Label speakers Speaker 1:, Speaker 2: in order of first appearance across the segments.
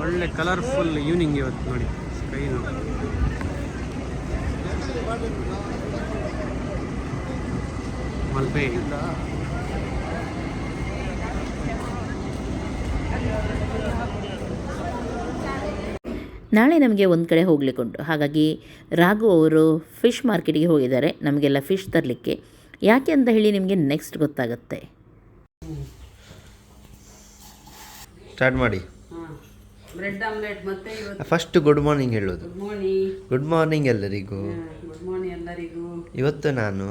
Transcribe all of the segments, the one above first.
Speaker 1: ಒಳ್ಳೆ colourful evening ಇವತ್ತು ನೋಡಿ ಸ್ಕೈ ನೋಡಿ ಮಲ್ಪೆ.
Speaker 2: ನಾಳೆ ನಮಗೆ ಒಂದು ಕಡೆ ಹೋಗ್ಲಿಕ್ಕೆ ಉಂಟು. ಹಾಗಾಗಿ ರಾಘು ಅವರು ಫಿಶ್ ಮಾರ್ಕೆಟಿಗೆ ಹೋಗಿದ್ದಾರೆ. ನಮಗೆಲ್ಲ ಫಿಶ್ ತರಲಿಕ್ಕೆ. ಯಾಕೆ ಅಂತ ಹೇಳಿ ನಿಮಗೆ ನೆಕ್ಸ್ಟ್ ಗೊತ್ತಾಗುತ್ತೆ.
Speaker 3: ಸ್ಟಾರ್ಟ್ ಮಾಡಿ.
Speaker 4: ಬ್ರೆಡ್ ಆಮ್ಲೆಟ್ ಮತ್ತೆ ಇವತ್ತು
Speaker 3: ಫಸ್ಟ್ ಗುಡ್ ಮಾರ್ನಿಂಗ್ ಹೇಳೋದು.
Speaker 4: ಗುಡ್ ಮಾರ್ನಿಂಗ್
Speaker 3: ಗುಡ್ ಮಾರ್ನಿಂಗ್ ಎಲ್ಲರಿಗೂ.
Speaker 4: ಗುಡ್ ಮಾರ್ನಿಂಗ್ ಎಲ್ಲರಿಗೂ.
Speaker 3: ಇವತ್ತು ನಾನು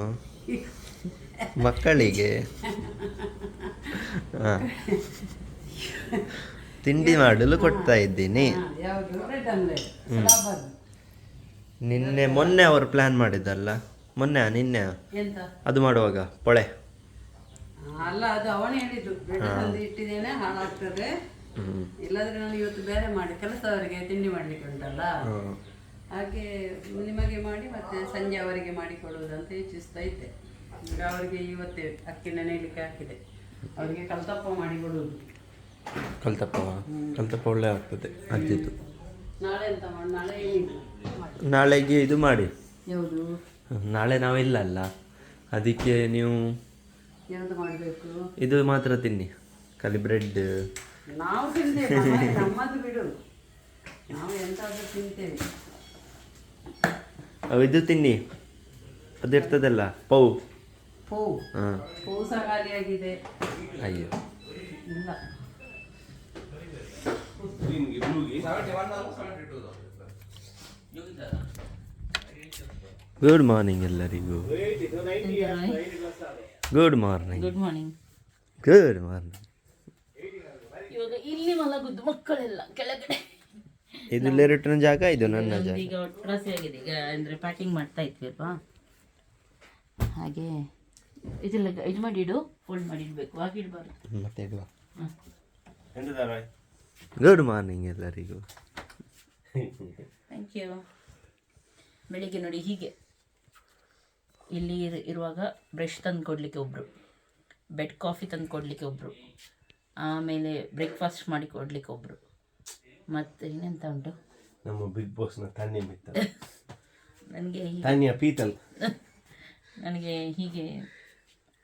Speaker 3: ಮಕ್ಕಳಿಗೆ ಹಾ, ತಿಂಡಿ ಮಾಡಲು ಕೊಡ್ತಾ ಇದ್ದೀನಿ.
Speaker 4: ಹಾ, ಯಾವುದು? ಬ್ರೆಡ್ ಆಮ್ಲೆಟ್ ಸಲಾಬಾದ್.
Speaker 3: ನಿನ್ನೆ ಮೊನ್ನೆ ಅವರು ಪ್ಲಾನ್ ಮಾಡಿದ್ದಲ್ಲ. ಮೊನ್ನೆ ನಿನ್ನೆ?
Speaker 4: ಎಂತ?
Speaker 3: ಅದು ಮಾಡುವಾಗ ಪೊಳೆ.
Speaker 4: ಅಲ್ಲ ಅದು ಅವನೇ ಹೇಳಿದ್ದು. ಬ್ರೆಡ್ ತಂದು ಇಟ್ಟಿದ್ದೇನೆ ಹಾಳಾಗ್ತದೆ. ಇಲ್ಲಾಂದ್ರೆ ನಾನು ಇವತ್ತು ಬೇರೆ ಮಾಡಿ ಕೆಲಸದವರಿಗೆ ತಿಂಡಿ ಮಾಡ್ಲಿಕ್ಕೆ ಉಂಟಲ್ಲ? ಹಾಗೆ ನಿಮಗೆ ಮಾಡಿ ಮತ್ತೆ ಸಂಜೆ ಅವರಿಗೆ ಮಾಡಿಕೊಡುವುದಂತ ಯೋಚಿಸ್ತಾ ಇದ್ದೆ. ಈಗ ಅವರಿಗೆ ಇವತ್ತೇ ಅಕ್ಕಿ ನೆನೆಯಲಿಕ್ಕೆ ಹಾಕಿದೆ. ಅವರಿಗೆ ಕಲ್ತಪ್ಪ ಮಾಡಿ ಕೊಡುವುದು.
Speaker 3: ಕಲ್ತಪ್ಪ? ಕಲ್ತಪ್ಪ ಒಳ್ಳೆ ಆಗ್ತದೆ
Speaker 4: ನಾಳೆ ಎಂತ ಮಾಡಿ ನಾಳೆ ಏನಿಲ್ಲ?
Speaker 3: ನಾಳೆಗೆ ಇದು ಮಾಡಿ.
Speaker 4: ಯಾವುದು?
Speaker 3: ನಾಳೆ ನಾವಿಲ್ಲ ಅಲ್ಲ. ಅದಕ್ಕೆ ನೀವು
Speaker 4: ಯಾವುದು ಮಾಡಬೇಕು?
Speaker 3: ಇದು ಮಾತ್ರ ತಿನ್ನಿ. ಖಾಲಿ ಬ್ರೆಡ್
Speaker 4: ನಾವು ತಿಂತೇವೆ ನಮ್ಮದು ಬಿಡು. ನಾವು ಎಂತಾದ್ರೂ ತಿಂತೇವೆ.
Speaker 3: ಇದು ತಿನ್ನಿ. ಅದಿರ್ತದಲ್ಲ ಪೌ ಪೌ.
Speaker 4: ಪೌ.
Speaker 3: ಹಾಂ.
Speaker 4: ಪೂ ಸಹ ಖಾಲಿಯಾಗಿದೆ
Speaker 3: ಅಯ್ಯೋ.
Speaker 4: ಇಲ್ಲ.
Speaker 3: ಗುಡ್ ಮಾರ್ನಿಂಗ್ ಎಲ್ಲರಿಗೂ. Good morning
Speaker 2: good morning
Speaker 3: good morning
Speaker 2: ಇಲ್ಲಿ ಮಲಗುದು ಮಕ್ಕಳೆಲ್ಲ ಕೆಳಗಡೆ.
Speaker 3: ಇದು ಲೆರಟಿನ ಜಾಗ ಇದು ನನ್ನ ಜಾಗ.
Speaker 2: ಈಗ ಒಟ್ರಾಸಿ ಆಗಿದೆ. ಈಗ ಅಂದರೆ ಪ್ಯಾಕಿಂಗ್ ಮಾಡ್ತಾ ಇದ್ವಿ ಅಲ್ವಾ? ಹಾಗೆ ಇದೆಲ್ಲ ಇದು ಮಾಡಿ ಇಡು ಫೋಲ್ಡ್ ಮಾಡಿ ಇಡಬೇಕು. ಹಾಗೆ ಇಡಬಾರ್ದು.
Speaker 3: ಮತ್ತೆ ಇಡುವ. ಗುಡ್ ಮಾರ್ನಿಂಗ್ ಎಲ್ಲರಿಗೂ.
Speaker 2: ಥ್ಯಾಂಕ್ ಯು ಬೆಳಿಗ್ಗೆ ನೋಡಿ ಹೀಗೆ. ಇಲ್ಲಿ ಇರುವಾಗ ಬ್ರಷ್ ತಂದು ಕೊಡಲಿಕ್ಕೆ ಒಬ್ಬರು ಬೆಡ್ ಕಾಫಿ ತಂದು ಕೊಡಲಿಕ್ಕೆ ಒಬ್ಬರು ಆಮೇಲೆ ಬ್ರೇಕ್ಫಾಸ್ಟ್ ಮಾಡಿ ಕೊಡ್ಲಿಕ್ಕೆ ಒಬ್ರು. ಮತ್ತೆ ಇನ್ನೆಂತ ಉಂಟು?
Speaker 5: ನಮ್ಮ ಬಿಗ್ ಬಾಸ್ನ ತಾನ್ಯ ಮಿತ್ತ
Speaker 2: ನನಗೆ
Speaker 5: ತಾನ್ಯ ಪೀತಲ್.
Speaker 2: ನನಗೆ ಹೀಗೆ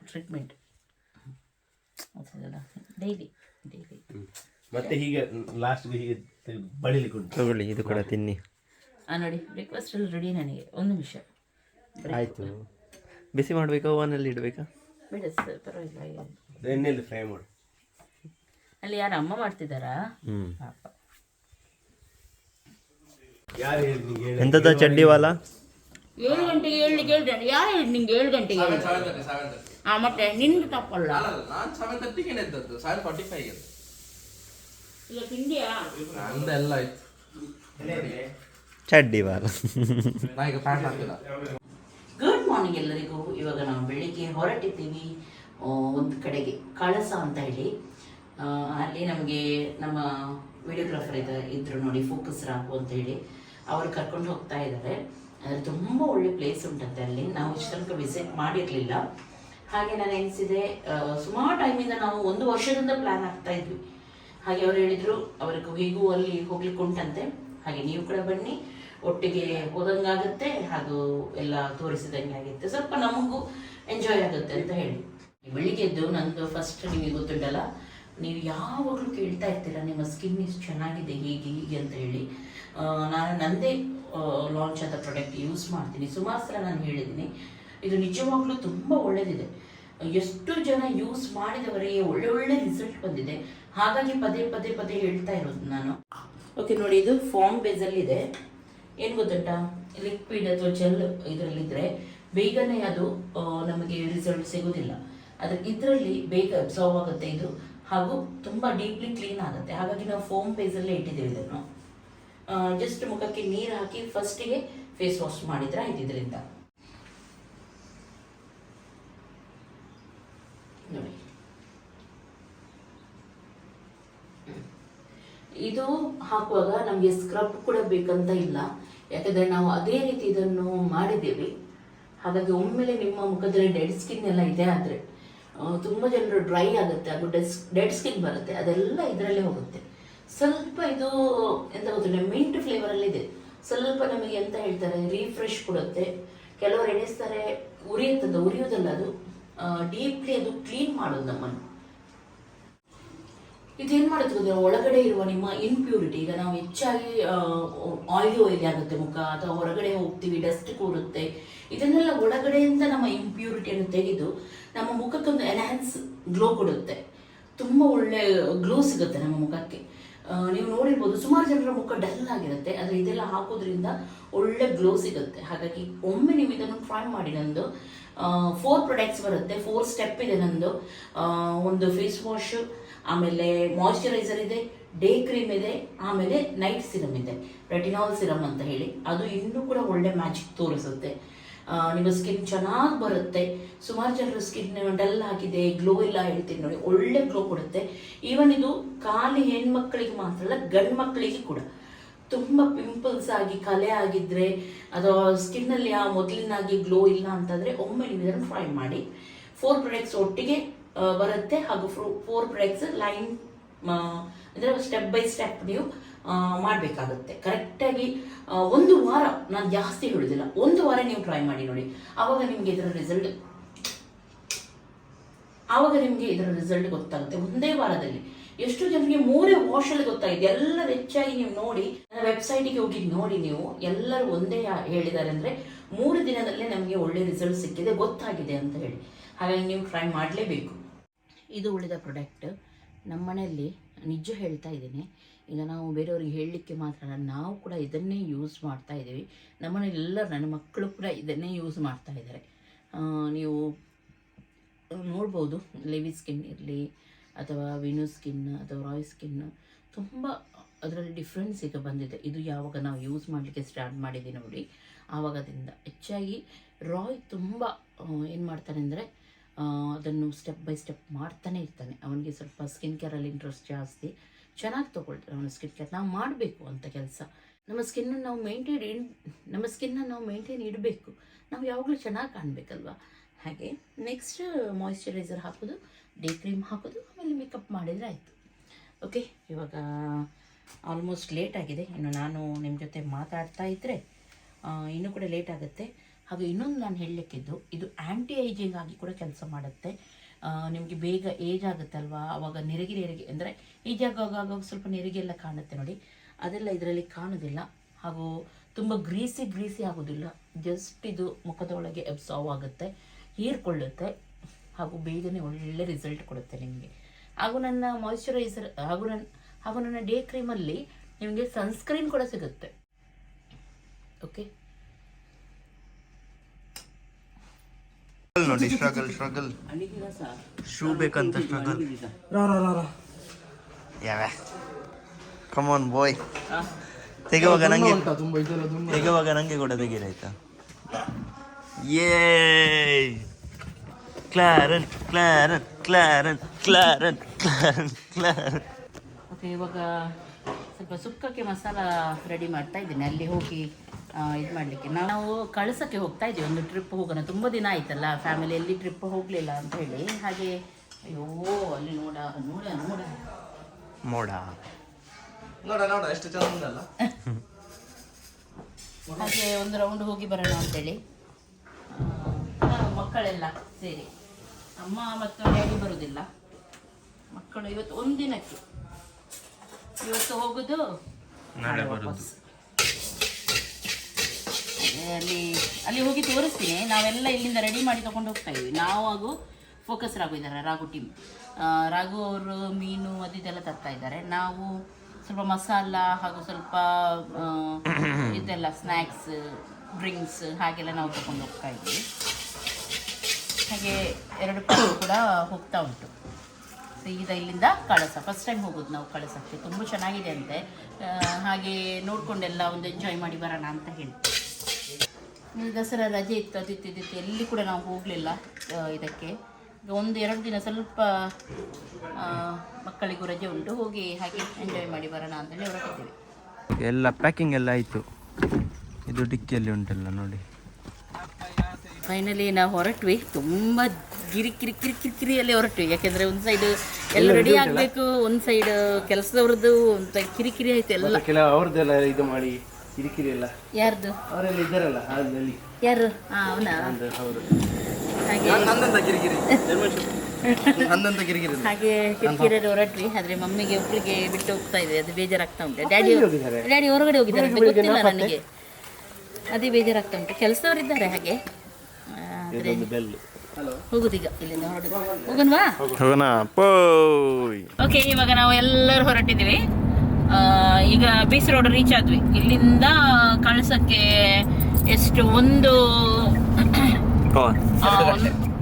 Speaker 2: ಟ್ರೀಟ್ಮೆಂಟ್ ಡೈಲಿ ಡೈಲಿ
Speaker 5: ಮತ್ತೆ ಹೀಗೆ ಲಾಸ್ಟ್ಗೆ ಹೀಗೆ ಬಡಿಲಿ ಬಳಿಲಿಕ್ಕೆ ಉಂಟು.
Speaker 3: ತಗೊಳ್ಳಿ ಇದು ಕೂಡ ತಿನ್ನಿ.
Speaker 2: ಆ ನೋಡಿ ಬ್ರೇಕ್ಫಾಸ್ಟ್ ಎಲ್ಲ ರೆಡಿ ನನಗೆ ಒಂದು ನಿಮಿಷ.
Speaker 3: ಆಯಿತು. ಬಿಸಿ ಮಾಡಬೇಕಾ ಓವನಲ್ಲಿ ಇಡಬೇಕಾ?
Speaker 2: ಬೇಡ ಸರ್ ಪರವಾಗಿಲ್ಲ
Speaker 5: ಎಣ್ಣೆಯಲ್ಲಿ ಫ್ರೈ ಮಾಡು.
Speaker 2: ಅಲ್ಲಿ ಯಾರು ಅಮ್ಮ ಮಾಡ್ತಿದ್ದಾರಾ? ಪಾಪ.
Speaker 5: ಯಾರು ಹೇಳಿ ನಿಂಗೆ ಹೇಳಿ?
Speaker 3: ಎಂಥದ ಚಡ್ಡಿವಾಲ
Speaker 2: ಏಳು ಗಂಟೆಗೆ ಹೇಳಿ ಕೇಳ್ದೆ ಯಾರು ಹೇಳಿ ನಿಂಗೆ ಏಳು ಗಂಟೆಗೆ ಆ ಮತ್ತೆ ನಿಂದು ತಪ್ಪಲ್ಲ.
Speaker 6: ನಾನು ಸೆವೆನ್ ತರ್ಟಿಗೆ ಎದ್ದದ್ದು ಸೆವೆನ್ ಫಾರ್ಟಿ ಫೈವ್
Speaker 2: ಈಗ ತಿಂಡಿಯಾ
Speaker 6: ನಂದೆಲ್ಲ ಆಯ್ತು.
Speaker 3: ಚಡ್ಡಿವಾಲ
Speaker 6: ನಾ ಈಗ ಪ್ಯಾಂಟ್ ಹಾಕಿಲ್ಲ
Speaker 2: ಗುಡ್ ಮಾರ್ನಿಂಗ್ ಎಲ್ಲರಿಗೂ. ಇವಾಗ ನಾವು ಬೆಳಿಗ್ಗೆ ಹೊರಟಿದ್ದೀವಿ ಒಂದು ಕಡೆಗೆ ಕಳಸ ಅಂತ ಹೇಳಿ. ಅಲ್ಲಿ ನಮಗೆ ನಮ್ಮ ವಿಡಿಯೋಗ್ರಾಫರ್ ಇದ್ದ ಇದ್ರು ನೋಡಿ ಫೋಕಸ್ ರಾಕು ಅಂತ ಹೇಳಿ. ಅವರು ಕರ್ಕೊಂಡು ಹೋಗ್ತಾ ಇದ್ದಾರೆ ಅದು ತುಂಬ ಒಳ್ಳೆ ಪ್ಲೇಸ್ ಉಂಟಂತೆ ಅಲ್ಲಿ. ನಾವು ಇಷ್ಟು ತನಕ ವಿಸಿಟ್ ಮಾಡಿರಲಿಲ್ಲ. ಹಾಗೆ ನಾನು ಎನಿಸಿದೆ ಸುಮಾರು ಟೈಮಿಂದ ನಾವು ಒಂದು ವರ್ಷದಿಂದ ಪ್ಲಾನ್ ಆಗ್ತಾ ಇದ್ವಿ. ಹಾಗೆ ಅವ್ರು ಹೇಳಿದ್ರು, ಅವ್ರಿಗೆ ಹೀಗೂ ಅಲ್ಲಿ ಹೋಗ್ಲಿಕ್ಕೆ ಉಂಟಂತೆ. ಹಾಗೆ ನೀವು ಕೂಡ ಬನ್ನಿ. ಒಟ್ಟಿಗೆ ಹೋದಂಗಾಗುತ್ತೆ. ಹಾಗೂ ಎಲ್ಲ ತೋರಿಸಿದಂಗೆ ಆಗುತ್ತೆ. ಸ್ವಲ್ಪ ನಮಗೂ ಎಂಜಾಯ್ ಆಗುತ್ತೆ ಅಂತ ಹೇಳಿ. ಬೆಳಿಗ್ಗೆದ್ದು ನಂದು ಫಸ್ಟ್ ನಿಮಗೆ ಗೊತ್ತುಂಟಲ್ಲ ನೀವು ಯಾವಾಗಲೂ ಕೇಳ್ತಾ ಇರ್ತೀರ, ನಿಮ್ಮ ಸ್ಕಿನ್ ಇಸ್ ಚೆನ್ನಾಗಿದೆ, ಹೀಗೆ ಹೀಗೆ ಅಂತ ಹೇಳಿ. ನಾನು ನಂದೇ ಲಾಂಚ್ ಆದ ಪ್ರಾಡಕ್ಟ್ ಯೂಸ್ ಮಾಡ್ತೀನಿ. ಸುಮಾರು ಸಲ ನಾನು ಹೇಳಿದ್ದೀನಿ. ಇದು ನಿಜವಾಗ್ಲೂ ತುಂಬ ಒಳ್ಳೆಯದಿದೆ ಎಷ್ಟು ಜನ ಯೂಸ್ ಮಾಡಿದವರಿಗೆ ಒಳ್ಳೆ ಒಳ್ಳೆ ರಿಸಲ್ಟ್ ಬಂದಿದೆ. ಹಾಗಾಗಿ ಪದೇ ಪದೇ ಪದೇ ಹೇಳ್ತಾ ಇರೋದು ನಾನು. ಓಕೆ ನೋಡಿ, ಇದು ಫಾರ್ಮ್ ಬೇಸಲ್ಲಿದೆ ಏನು ಗೊತ್ತುಂಟಾ? ಲಿಕ್ವಿಡ್ ಅಥವಾ ಜೆಲ್ ಇದರಲ್ಲಿದ್ದರೆ ಬೇಗನೆ ಅದು ನಮಗೆ ರಿಸಲ್ಟ್ ಸಿಗೋದಿಲ್ಲ. ಆದರೆ ಇದರಲ್ಲಿ ಬೇಗ ಅಬ್ಸರ್ವ್ ಆಗುತ್ತೆ ಇದು. ಹಾಗೂ ತುಂಬ ಡೀಪ್ಲಿ ಕ್ಲೀನ್ ಆಗುತ್ತೆ. ಹಾಗಾಗಿ ನಾವು ಫೋಮ್ ಪೇಜಲ್ಲೇ ಇಟ್ಟಿದ್ದೇವೆ ಇದನ್ನು. ಜಸ್ಟ್ ಮುಖಕ್ಕೆ ನೀರು ಹಾಕಿ ಫಸ್ಟಿಗೆ ಫೇಸ್ ವಾಶ್ ಮಾಡಿದ್ರೆ ಆಯ್ತು ಇದರಿಂದ. ನೋಡಿ. ಇದು ಹಾಕುವಾಗ ನಮಗೆ ಸ್ಕ್ರಬ್ ಕೂಡ ಬೇಕಂತ ಇಲ್ಲ. ಯಾಕಂದ್ರೆ ನಾವು ಅದೇ ರೀತಿ ಇದನ್ನು ಮಾಡಿದ್ದೇವೆ. ಹಾಗಾಗಿ ಒಮ್ಮೆಲೆ ನಿಮ್ಮ ಮುಖದಲ್ಲಿ ಡೆಡ್ ಸ್ಕಿನ್ ಎಲ್ಲ ಇದೆ ಆದರೆ. ತುಂಬ ಜನರು ಡ್ರೈ ಆಗುತ್ತೆ, ಹಾಗೂ ಡೆಸ್ ಡೆಡ್ ಸ್ಕಿನ್ ಬರುತ್ತೆ, ಅದೆಲ್ಲ ಇದರಲ್ಲೇ ಹೋಗುತ್ತೆ. ಸ್ವಲ್ಪ ಇದು ಗೊತ್ತು ಮಿಂಟ್ ಫ್ಲೇವರ್ ಅಲ್ಲಿ ಇದೆ. ಸ್ವಲ್ಪ ನಮಗೆ ಎಂತ ಹೇಳ್ತಾರೆ ರಿಫ್ರೆಶ್ ಕೊಡುತ್ತೆ. ಕೆಲವರು ಎಣಿಸ್ತಾರೆ ಉರಿಯುತ್ತದೆ ಉರಿಯೋದಲ್ಲ ಅದು ಡೀಪ್ಲಿ ಅದು ಕ್ಲೀನ್ ಮಾಡೋದು ನಮ್ಮನ್ನು. ಇದೇನ್ ಮಾಡುತ್ತೆ ಅಂದರೆ ಒಳಗಡೆ ಇರುವ ನಿಮ್ಮ ಇಂಪ್ಯೂರಿಟಿ ಈಗ ನಾವು ಹೆಚ್ಚಾಗಿ ಆಯಿಲಿ ಆಯಿಲಿ ಆಗುತ್ತೆ ಮುಖ, ಅಥವಾ ಹೊರಗಡೆ ಹೋಗ್ತೀವಿ ಡಸ್ಟ್ ಕೂರುತ್ತೆ, ಇದನ್ನೆಲ್ಲ ಒಳಗಡೆಯಿಂದ ನಮ್ಮ ಇಂಪ್ಯೂರಿಟಿಯನ್ನು ತೆಗೆದು ನಮ್ಮ ಮುಖಕ್ಕೆ ಒಂದು ಎನ್ಹ್ಯಾನ್ಸ್ ಗ್ಲೋ ಕೊಡುತ್ತೆ. ತುಂಬ ಒಳ್ಳೆ ಗ್ಲೋ ಸಿಗುತ್ತೆ ನಮ್ಮ ಮುಖಕ್ಕೆ. ನೀವು ನೋಡಿರ್ಬೋದು, ಸುಮಾರು ಜನರ ಮುಖ ಡಲ್ ಆಗಿರುತ್ತೆ, ಆದರೆ ಇದೆಲ್ಲ ಹಾಕೋದ್ರಿಂದ ಒಳ್ಳೆ ಗ್ಲೋ ಸಿಗುತ್ತೆ. ಹಾಗಾಗಿ ಒಮ್ಮೆ ನೀವು ಇದನ್ನು ಟ್ರೈ ಮಾಡಿ ನಂದು ಫೋರ್ ಪ್ರಾಡಕ್ಟ್ಸ್ ಬರುತ್ತೆ ಫೋರ್ ಸ್ಟೆಪ್ ಇದೆ ನಂದು. ಒಂದು ಫೇಸ್ ವಾಶ್ ಆಮೇಲೆ ಮಾಯಿಶ್ಚರೈಸರ್ ಇದೆ ಡೇ ಕ್ರೀಮ್ ಇದೆ, ಆಮೇಲೆ ನೈಟ್ ಸಿರಮ್ ಇದೆ. ರೆಟಿನಾಲ್ ಸಿರಮ್ ಅಂತ ಹೇಳಿ. ಅದು ಇನ್ನೂ ಕೂಡ ಒಳ್ಳೆ ಮ್ಯಾಜಿಕ್ ತೋರಿಸುತ್ತೆ. ನಿಮ್ಮ ಸ್ಕಿನ್ ಚೆನ್ನಾಗಿ ಬರುತ್ತೆ. ಸುಮಾರು ಜನರ ಸ್ಕಿನ್ ಡಲ್ ಆಗಿದೆ ಗ್ಲೋ ಇಲ್ಲ ಹೇಳ್ತೀನಿ ನೋಡಿ, ಒಳ್ಳೆ ಗ್ಲೋ ಕೊಡುತ್ತೆ. ಈವನ್ ಇದು ಖಾಲಿ ಹೆಣ್ಮಕ್ಳಿಗೆ ಮಾತ್ರ ಅಲ್ಲ ಗಂಡು ಮಕ್ಕಳಿಗೆ ಕೂಡ. ತುಂಬ ಪಿಂಪಲ್ಸ್ ಆಗಿ, ಕಲೆ ಆಗಿದ್ರೆ ಅಥವಾ ಸ್ಕಿನ್ನಲ್ಲಿ ಆ ಮೊದಲಿನಾಗಿ ಗ್ಲೋ ಇಲ್ಲ ಅಂತಂದ್ರೆ ಒಮ್ಮೆ ನೀವು ಇದನ್ನು ಫ್ರೈ ಮಾಡಿ. ಫೋರ್ ಪ್ರಾಡಕ್ಟ್ಸ್ ಒಟ್ಟಿಗೆ ಬರುತ್ತೆ. ಹಾಗೂ ಫೋರ್ ಬ್ರೇಕ್ಸ್ ಲೈನ್ ಅಂದರೆ ಸ್ಟೆಪ್ ಬೈ ಸ್ಟೆಪ್ ನೀವು ಮಾಡಬೇಕಾಗುತ್ತೆ. ಕರೆಕ್ಟಾಗಿ ಒಂದು ವಾರ ನಾನು ಜಾಸ್ತಿ ಹೇಳುದಿಲ್ಲ. ಒಂದು ವಾರ ನೀವು ಟ್ರೈ ಮಾಡಿ ನೋಡಿ. ಆವಾಗ ನಿಮಗೆ ಇದರ ರಿಸಲ್ಟ್ ಆವಾಗ ನಿಮಗೆ ಇದರ ರಿಸಲ್ಟ್ ಗೊತ್ತಾಗುತ್ತೆ. ಒಂದೇ ವಾರದಲ್ಲಿ. ಎಷ್ಟು ಜನರಿಗೆ ಮೂರೇ ವಾಶಲ್ಲಿ ಗೊತ್ತಾಗಿದೆ ಎಲ್ಲರೂ ಹೆಚ್ಚಾಗಿ ನೀವು ನೋಡಿ, ನನ್ನ ವೆಬ್ಸೈಟಿಗೆ ಹೋಗಿ ನೋಡಿ ನೀವು. ಎಲ್ಲರೂ ಒಂದೇ ಹೇಳಿದ್ದಾರೆ ಅಂದರೆ ಮೂರು ದಿನದಲ್ಲೇ ನಮಗೆ ಒಳ್ಳೆ ರಿಸಲ್ಟ್ ಸಿಕ್ಕಿದೆ, ಗೊತ್ತಾಗಿದೆ ಅಂತ ಹೇಳಿ. ಹಾಗಾಗಿ ನೀವು ಟ್ರೈ ಮಾಡಲೇಬೇಕು. ಇದು ಉಳಿದ ಪ್ರಾಡಕ್ಟ್ ನಮ್ಮ ಮನೆಯಲ್ಲಿ ನಿಜ ಹೇಳ್ತಾ ಇದ್ದೀನಿ. ಈಗ ನಾವು ಬೇರೆಯವ್ರಿಗೆ ಹೇಳಲಿಕ್ಕೆ ಮಾತ್ರ ನಾವು ಕೂಡ ಇದನ್ನೇ ಯೂಸ್ ಮಾಡ್ತಾ ಇದ್ದೀವಿ. ನಮ್ಮನೇಲಿ ಎಲ್ಲರೂ ನನ್ನ ಮಕ್ಕಳು ಕೂಡ ಇದನ್ನೇ ಯೂಸ್ ಮಾಡ್ತಾ ಇದ್ದಾರೆ. ನೀವು ನೋಡ್ಬೋದು ಲೆವಿ ಸ್ಕಿನ್ ಇರಲಿ, ಅಥವಾ ವಿನು ಸ್ಕಿನ್ ಅಥವಾ ರಾಯ್ ಸ್ಕಿನ್ ತುಂಬ ಅದರಲ್ಲಿ ಡಿಫ್ರೆನ್ಸ್ ಈಗ ಬಂದಿದೆ. ಇದು ಯಾವಾಗ ನಾವು ಯೂಸ್ ಮಾಡಲಿಕ್ಕೆ ಸ್ಟಾರ್ಟ್ ಮಾಡಿದ್ದೀವಿ ನೋಡಿ. ಆವಾಗದಿಂದ ಹೆಚ್ಚಾಗಿ ರಾಯ್ ತುಂಬ ಏನು ಮಾಡ್ತಾರೆ ಅಂದರೆ ಅದನ್ನು ಸ್ಟೆಪ್ ಬೈ ಸ್ಟೆಪ್ ಮಾಡ್ತಾನೆ ಇರ್ತಾನೆ. ಅವನಿಗೆ ಸ್ವಲ್ಪ ಸ್ಕಿನ್ ಕೇರಲ್ಲಿ ಇಂಟ್ರೆಸ್ಟ್ ಜಾಸ್ತಿ. ಚೆನ್ನಾಗಿ ತೊಗೊಳ್ತಾರೆ ಅವನ ಸ್ಕಿನ್ ಕೇರ್ ನಾವು ಮಾಡಬೇಕು ಅಂತ ಕೆಲಸ. ನಮ್ಮ ಸ್ಕಿನ್ನ ನಾವು ಮೇಂಟೈನ್ ನಮ್ಮ ಸ್ಕಿನ್ನ ನಾವು ಮೇಂಟೈನ್ ಇಡಬೇಕು. ನಾವು ಯಾವಾಗಲೂ ಚೆನ್ನಾಗಿ ಕಾಣಬೇಕಲ್ವಾ? ಹಾಗೆ ನೆಕ್ಸ್ಟ್ ಮಾಯಿಶ್ಚರೈಸರ್ ಹಾಕೋದು ಡೇ ಕ್ರೀಮ್ ಹಾಕೋದು, ಆಮೇಲೆ ಮೇಕಪ್ ಮಾಡಿದರೆ ಆಯಿತು. ಓಕೆ ಇವಾಗ ಆಲ್ಮೋಸ್ಟ್ ಲೇಟ್ ಆಗಿದೆ. ಇನ್ನು ನಾನು ನಿಮ್ಮ ಜೊತೆ ಮಾತಾಡ್ತಾ ಇದ್ದರೆ ಇನ್ನೂ ಕೂಡ ಲೇಟ್ ಆಗುತ್ತೆ. ಹಾಗೂ ಇನ್ನೊಂದು ನಾನು ಹೇಳಲಿಕ್ಕಿದ್ದು, ಇದು ಆ್ಯಂಟಿ ಏಜಿಂಗ್ ಆಗಿ ಕೂಡ ಕೆಲಸ ಮಾಡುತ್ತೆ. ನಿಮಗೆ ಬೇಗ ಏಜ್ ಆಗುತ್ತಲ್ವಾ? ಅವಾಗ ನೆರಿಗೆ ನೆರಿಗೆ ಅಂದರೆ ಏಜ್ ಆಗುವಾಗ ಸ್ವಲ್ಪ ನೆರಿಗೆ ಎಲ್ಲ ಕಾಣುತ್ತೆ ನೋಡಿ. ಅದೆಲ್ಲ ಇದರಲ್ಲಿ ಕಾಣೋದಿಲ್ಲ. ಹಾಗೂ ತುಂಬ ಗ್ರೀಸಿ ಗ್ರೀಸಿ ಆಗೋದಿಲ್ಲ. ಜಸ್ಟ್ ಇದು ಮುಖದ ಒಳಗೆ ಆಗುತ್ತೆ, ಹೀರ್ಕೊಳ್ಳುತ್ತೆ, ಹಾಗೂ ಬೇಗನೆ ಒಳ್ಳೆ ರಿಸಲ್ಟ್ ಕೊಡುತ್ತೆ ನಿಮಗೆ. ಹಾಗೂ ನನ್ನ ಮಾಯಿಶ್ಚರೈಸರ್ ಹಾಗೂ ನನ್ನ ಹಾಗೂ ನನ್ನ ಡೇ ಕ್ರೀಮಲ್ಲಿ ನಿಮಗೆ ಸನ್ಸ್ಕ್ರೀನ್ ಕೂಡ ಸಿಗುತ್ತೆ. ಓಕೆ
Speaker 3: ನೋಡಿ ಸ್ಟ್ರಗಲ್ ಸ್ಟ್ರಗಲ್ ಶೂ ಬೇಕಂತ ಸ್ಟ್ರಗಲ್ ಯಾವ ಕಮಾನ್ ಬಾಯ್ ತೆಗೆವಾಗ ನಂಗೆ ತೆಗೆವಾಗ ನಂಗೆ ಕೂಡ ತೆಗೀರಾಯ್ತಾ ಏ ಕ್ಲಾರನ್ ಕ್ಲಾರನ್ ಕ್ಲಾರನ್ ಕ್ಲಾರನ್ ಕ್ಲಾರನ್ ಕ್ಲಾರನ್
Speaker 2: ಓಕೆ ಇವಾಗ ಸ್ವಲ್ಪ ಸುಕ್ಕಕ್ಕೆ ಮಸಾಲ ರೆಡಿ ಮಾಡ್ತಾ ಇದ್ದೀನಿ. ಅಲ್ಲಿ ಹೋಗಿ ಇದು ಮಾಡಲಿಕ್ಕೆ. ನಾವು ಕಳಸಕ್ಕೆ ಹೋಗ್ತಾ ಇದ್ದೀವಿ ಒಂದು ಟ್ರಿಪ್ ಹೋಗೋಣ. ತುಂಬ ದಿನ ಆಯ್ತಲ್ಲ ಫ್ಯಾಮಿಲಿಯಲ್ಲಿ ಟ್ರಿಪ್ ಹೋಗಲಿಲ್ಲ ಅಂತ ಹೇಳಿ. ಹಾಗೆ ಅಯ್ಯೋ ಅಲ್ಲಿ ನೋಡ ನೋಡ ನೋಡ.
Speaker 3: ಮೋಡ.
Speaker 6: ನೋಡ ನೋಡ ಎಷ್ಟು ಚಂದ
Speaker 2: ಹಾಗೆ ಒಂದು ರೌಂಡ್ ಹೋಗಿ ಬರೋಣ ಅಂತೇಳಿ. ಮಕ್ಕಳೆಲ್ಲ ಸೇರಿ. ಅಮ್ಮ ಮತ್ತು ಡ್ಯಾಡಿ ಬರುವುದಿಲ್ಲ ಮಕ್ಕಳು ಇವತ್ತು ಒಂದಿನಕ್ಕೆ. ಇವತ್ತು ಹೋಗುದು ನಾಳೆ. ಅಲ್ಲಿ ಅಲ್ಲಿ ಹೋಗಿ ತೋರಿಸ್ತೀನಿ. ನಾವೆಲ್ಲ ಇಲ್ಲಿಂದ ರೆಡಿ ಮಾಡಿ ತಗೊಂಡು ಹೋಗ್ತಾ ಇದ್ವಿ. ನಾವು ಹಾಗೂ ಫೋಕಸ್ ರಾಘು ಇದ್ದಾರೆ, ರಾಘು ಟೀಮ್ ರಾಘು ಅವರು, ಮೀನು ಅದು ಇದೆಲ್ಲ ತರ್ತಾ ಇದ್ದಾರೆ. ನಾವು ಸ್ವಲ್ಪ ಮಸಾಲ ಹಾಗೂ ಸ್ವಲ್ಪ ಇದೆಲ್ಲ ಸ್ನ್ಯಾಕ್ಸ್ ಡ್ರಿಂಕ್ಸ್ ಹಾಗೆಲ್ಲ ನಾವು ತಗೊಂಡು ಹೋಗ್ತಾ ಇದ್ವಿ. ಹಾಗೆ ಎರಡು ಕಡೆ ಕೂಡ ಹೋಗ್ತಾ ಉಂಟು. ಸೀದಾ ಇಲ್ಲಿಂದ ಕಳಸ. ಫಸ್ಟ್ ಟೈಮ್ ಹೋಗೋದು ನಾವು ಕಳಸಕ್ಕೆ. ತುಂಬ ಚೆನ್ನಾಗಿದೆ ಅಂತೆ. ಹಾಗೆ ನೋಡ್ಕೊಂಡೆಲ್ಲ ಒಂದು ಎಂಜಾಯ್ ಮಾಡಿ ಬರೋಣ ಅಂತ ಹೇಳಿ ಈ ದಸರಾ ರಜೆ ಇತ್ತು ಅದಿತ್ತು ಇದ್ದಿತ್ತು ಎಲ್ಲಿ ಕೂಡ ನಾವು ಹೋಗಲಿಲ್ಲ ಇದಕ್ಕೆ. ಈಗ ಒಂದು ಎರಡು ದಿನ ಸ್ವಲ್ಪ ಮಕ್ಕಳಿಗೂ ರಜೆ ಉಂಟು. ಹೋಗಿ ಹಾಗೆ ಎಂಜಾಯ್ ಮಾಡಿ ಬರೋಣ ಅಂತೇಳಿ ಹೊರಟಿದ್ದೀವಿ.
Speaker 3: ಎಲ್ಲ ಪ್ಯಾಕಿಂಗ್ ಎಲ್ಲ ಆಯಿತು. ಇದು ಡಿಕ್ಕಿಯಲ್ಲಿ ಉಂಟಲ್ಲ ನೋಡಿ.
Speaker 2: ಫೈನಲಿ ನಾವು ಹೊರಟ್ವಿ. ತುಂಬ ಗಿರಿ ಕಿರಿ ಕಿರಿ ಕಿರಿ ಕಿರಿಯಲ್ಲಿ ಹೊರಟ್ವಿ. ಯಾಕೆಂದ್ರೆ ಒಂದು ಸೈಡ್ ಎಲ್ಲ ರೆಡಿ ಆಗಬೇಕು ಒಂದು ಸೈಡ್ ಕೆಲಸದವ್ರದ್ದು ಒಂದು ಸೈಡ್ ಕಿರಿಕಿರಿ ಕಿರಿ ಆಯ್ತು ಎಲ್ಲ.
Speaker 5: ಕೆಲವು ಅವ್ರದ್ದೆಲ್ಲ ಇದು ಮಾಡಿ. ಕಿರಿಕಿರಿ ಎಲ್ಲ
Speaker 2: ಯಾರ್ದು?
Speaker 5: ಅವರೆಲ್ಲ ಇದ್ದಾರಲ್ಲ ಅಲ್ಲಿ
Speaker 2: ಯಾರು? ಹಾ ಅವನಾ?
Speaker 5: ಹೌದು.
Speaker 2: ಹಾಗೆ.
Speaker 6: ನಂದಂತ ಕಿರಿಕಿರಿ. ನಂದಂತ ಕಿರಿಕಿರಿ
Speaker 2: ಹಾಗೆ ಕಿರಿಕಿರಿಯಲ್ಲಿ ಹೊರಟ್ವಿ ಆದ್ರೆ ಮಮ್ಮಿಗೆ ಒಬ್ಳಿಗೆ ಬಿಟ್ಟು ಹೋಗ್ತಾ ಇದೆ ಅದು ಬೇಜಾರಾಗ್ತಾ ಉಂಟು. ಡ್ಯಾಡಿ ಡ್ಯಾಡಿ ಹೊರಗಡೆ ಹೋಗಿದ್ದಾರೆ ಅಂತ ಗೊತ್ತಿಲ್ಲ ನನಗೆ. ಅದೇ ಬೇಜಾರಾಗ್ತಾ ಉಂಟು. ಕೆಲಸದವರಿದ್ದಾರೆ ಹಾಗೆ. ಆದ್ರೆ ಹೋಗುದೀಗ ಇಲ್ಲಿಂದ ಹೊರಡುದು. ಹೋಗೋಣವಾ
Speaker 3: ಹೋಗೋಣ. ಪೋಯ್.
Speaker 2: ಓಕೆ ಇವಾಗ ನಾವು ಎಲ್ಲರೂ ಹೊರಟಿದ್ದೀವಿ. ಈಗ ಬೀಚ್ ರೋಡ್ ರೀಚ್ ಆದ್ವಿ. ಇಲ್ಲಿಂದ ಕಳ್ಸಕ್ಕೆ ಎಷ್ಟು ಒಂದು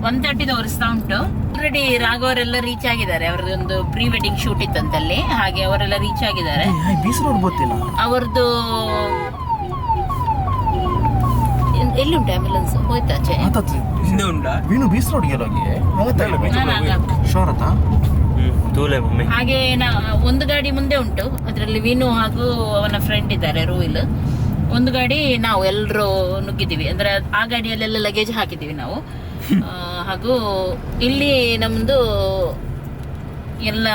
Speaker 2: ಒನ್ ತರ್ಟಿ ತೋರಿಸ್ತಾ ಉಂಟು. ಆಲ್ರೆಡಿ ರಾಘವರೆಲ್ಲ ರೀಚ್ ಆಗಿದ್ದಾರೆ. ಅವರದೊಂದು ಪ್ರೀ ವೆಡ್ಡಿಂಗ್ ಶೂಟ್ ಇತ್ತಂತಲ್ಲಿ ಹಾಗೆ ಅವರೆಲ್ಲ ರೀಚ್ ಆಗಿದ್ದಾರೆ.
Speaker 6: ಬೀಸ್ ರೋಡ್ ಗೊತ್ತಿಲ್ಲ.
Speaker 2: ಅವರದ್ದು ಎಲ್ಲಿ ಉಂಟು ಆಂಬ್ಯುಲೆನ್ಸ್ ಹೋಯ್ತಾಚೆ ಹಾಗೆ ನಾ ಒಂದು ಗಾಡಿ ಮುಂದೆ ಉಂಟು. ಅದರಲ್ಲಿ ವಿನು ಹಾಗೂ ಅವನ ಫ್ರೆಂಡ್ ಇದ್ದಾರೆ ರೂವಿಲ್ ಒಂದು ಗಾಡಿ ನಾವು ಎಲ್ಲರೂ ನುಗ್ಗಿದ್ದೀವಿ. ಅಂದ್ರೆ ಆ ಗಾಡಿಯಲ್ಲೆಲ್ಲ ಲಗೇಜ್ ಹಾಕಿದ್ದೀವಿ ನಾವು. ಹಾಗೂ ಇಲ್ಲಿ ನಮ್ದು ಎಲ್ಲ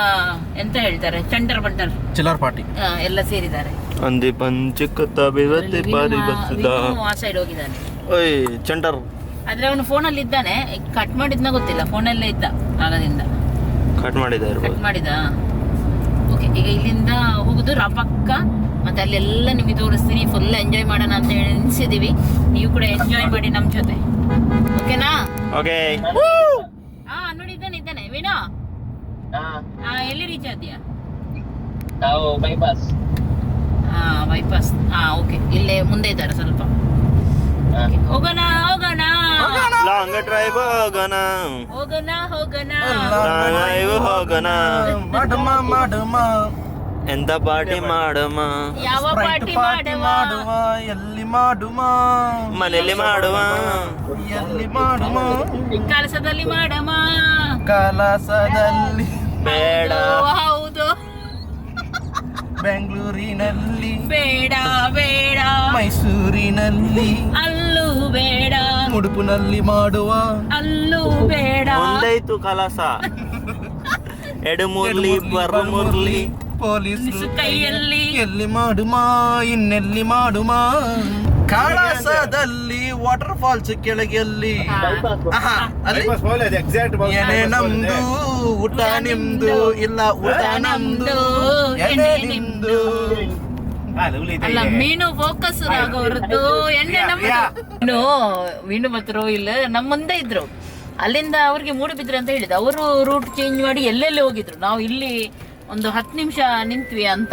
Speaker 2: ಎಂತ ಹೇಳ್ತಾರೆ? ಚಂಡರ್ ಬಂಡರ್
Speaker 6: ಚಿಲ್ಲರ್ ಪಾರ್ಟಿ.
Speaker 2: ಎಲ್ಲ ಸೇರಿದ್ದಾರೆ.
Speaker 3: ಅಂದಿ ಪಂಚಕತ ಬಿವತ್ತೆ ಪಾರಿ
Speaker 2: ಆ ಸೈಡ್ ಹೋಗಿದ್ದಾನೆ.
Speaker 3: ಓಯ್ ಚಂಡರ್.
Speaker 2: ಆದ್ರೆ ಅವನು ಫೋನಲ್ಲಿ ಇದ್ದಾನೆ. ಕಟ್ ಮಾಡಿದ್ನ ಗೊತ್ತಿಲ್ಲ. ಫೋನಲ್ಲೇ ಇದ್ದ ಆಗದಿಂದ
Speaker 3: ಕಟ್ ಮಾಡಿದ
Speaker 2: ಕಟ್ ಮಾಡಿದ ಓಕೆ ಈಗ ಇಲ್ಲಿಂದ ಹೋಗುದು ರಾಪಕ್ಕ. ಮತ್ತೆ ಅಲ್ಲೆಲ್ಲ ನಿಮಗೆ ತೋರಿಸ್ತೀನಿ ಫುಲ್ ಎಂಜಾಯ್ ಮಾಡೋಣ ಅಂತ ಹೇಳಿ ನಿಲ್ಸಿದೀವಿ. ನೀವು ಕೂಡ ಎಂಜಾಯ್ ಮಾಡಿ ನಮ್ಮ ಜೊತೆ. ಓಕೆನಾ
Speaker 3: ಓಕೆ
Speaker 2: ಹಾ ನೋಡಿ ಇದ್ದಾನೆ ಇದ್ದಾನೆ. ವಿನೋ ಹಾ. ಎಲ್ಲಿ ರೀಚ್ ಆದ್ಯಾ?
Speaker 7: ನಾವು ಬೈಪಾಸ್
Speaker 2: ಹಾ ಬೈಪಾಸ್ ಹಾ ಓಕೆ ಇಲ್ಲೇ ಮುಂದೆ ಇದ್ದಾರೆ ಸ್ವಲ್ಪ. Okay, ಹೋಗೋಣ ಹೋಗೋಣ.
Speaker 3: ಲಾಂಗ್ ಡ್ರೈವ್ ಹೋಗೋಣ.
Speaker 2: ಹೋಗೋಣ ಹೋಗೋಣ.
Speaker 3: ಲಾಂಗ್ ಡ್ರೈವ್ ಹೋಗೋಣ.
Speaker 6: ಮಾಡಮ್ಮ ಮಾಡಮ್ಮ
Speaker 3: ಎಂತ ಪಾರ್ಟಿ ಮಾಡಮ್ಮ
Speaker 2: ಯಾವ ಪಾರ್ಟಿ ಮಾಡುವ?
Speaker 6: ಎಲ್ಲಿ ಮಾಡುವ
Speaker 3: ಮನೆಯಲ್ಲಿ ಮಾಡುವ?
Speaker 6: ಎಲ್ಲಿ ಮಾಡುವ
Speaker 2: ಕಲಸದಲ್ಲಿ ಮಾಡಮ?
Speaker 6: ಕಲಸದಲ್ಲಿ.
Speaker 3: ಬೇಡ.
Speaker 2: ಹೌದು.
Speaker 6: ಬೆಂಗಳೂರಿನಲ್ಲಿ.
Speaker 2: ಬೇಡ ಬೇಡ.
Speaker 6: ಮೈಸೂರಿನಲ್ಲಿ.
Speaker 2: ಅಲ್ಲೂ
Speaker 6: ಮುಡುಪುನಲ್ಲಿ ಮಾಡುವ.
Speaker 2: ಅಲ್ಲೂ ಬೇಡ.
Speaker 3: ಒಂದಾಯ್ತು ಕಲಸ. ಎಡಮುರ್ಲಿ ಬರಮುರ್ಲಿ ಬರ ಮುರ್ಲಿ
Speaker 6: ಪೊಲೀಸ್
Speaker 2: ಕೈಯಲ್ಲಿ.
Speaker 6: ಎಲ್ಲಿ ಮಾಡುಮಾ ಇನ್ನೆಲ್ಲಿ ಮಾಡುಮಾ? ಕಳಸದಲ್ಲಿ ವಾಟರ್ ಫಾಲ್ಸ್ ಕೆಳಗೆಲ್ಲಿ ಆಹಾ, ಅಲ್ಲಿ?
Speaker 5: ಎಕ್ಸಾಕ್ಟ್
Speaker 6: ಎನೆ ನಮ್ದು ಊಟ ನಿಮ್ದು ಇಲ್ಲ ಊಟ ನಮ್ದು. ಎನೆ ನಿಮ್ದು.
Speaker 2: ಅಲ್ಲ ಮೀನು ಫೋಕಸ್ ಆಗೋರ್ದು ಎಣ್ಣೆ ನಮ್ದು. ಮೀನು ರೋಹಿಲ್ ನಮ್ಮ ಮುಂದೆ ಇದ್ರು. ಅಲ್ಲಿಂದ ಅವ್ರಿಗೆ ಮೂಡುಬಿದ್ರೆ ಅಂತ ಹೇಳಿದ್ರು ಅವರು ರೂಟ್ ಚೇಂಜ್ ಮಾಡಿ ಎಲ್ಲೆಲ್ಲಿ ಹೋಗಿದ್ರು? ನಾವು ಇಲ್ಲಿ ಒಂದು ಹತ್ತು ನಿಮಿಷ ನಿಂತ್ವಿ ಅಂತ.